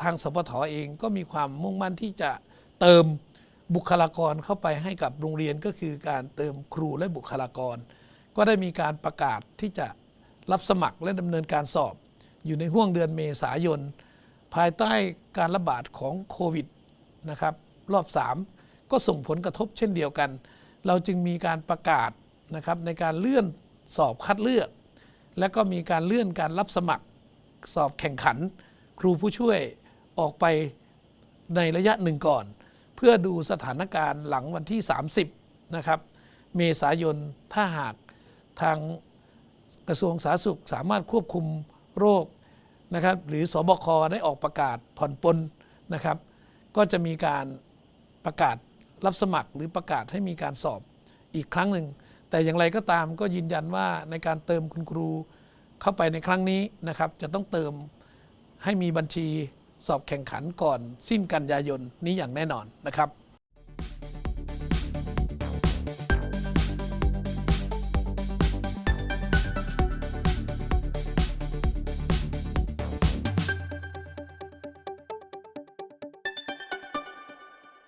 ทางสพทเองก็มีความมุ่งมั่นที่จะเติมบุคลากรเข้าไปให้กับโรงเรียนก็คือการเติมครูและบุคลากร ก็ได้มีการประกาศที่จะรับสมัครและดำเนินการสอบ อยู่ในห่วงเดือนเมษายน ภายใต้การระบาดของโควิดนะครับรอบ 3 ก็ส่งผลกระทบเช่นเดียวกัน เราจึงมีการประกาศนะครับในการเลื่อนสอบคัดเลือก และก็มีการเลื่อนการรับสมัครสอบแข่งขัน ครูผู้ช่วย ออกไปในระยะหนึ่งก่อน เพื่อดูสถานการณ์หลังวันที่ 30 นะครับ เมษายนถ้าหากทางกระทรวงสาธารณสุขสามารถควบคุมโรคนะครับ หรือสบคได้ออกประกาศผ่อนปลนนะครับ ก็จะมีการประกาศรับสมัครหรือประกาศให้มีการสอบอีกครั้งหนึ่ง แต่อย่างไรก็ตามก็ยืนยันว่าในการเติมคุณครูเข้าไปในครั้งนี้นะครับ จะต้องเติมให้มีบัญชี สอบแข่งขันก่อนสิ้นกันยายนนี้อย่างแน่นอนนะครับ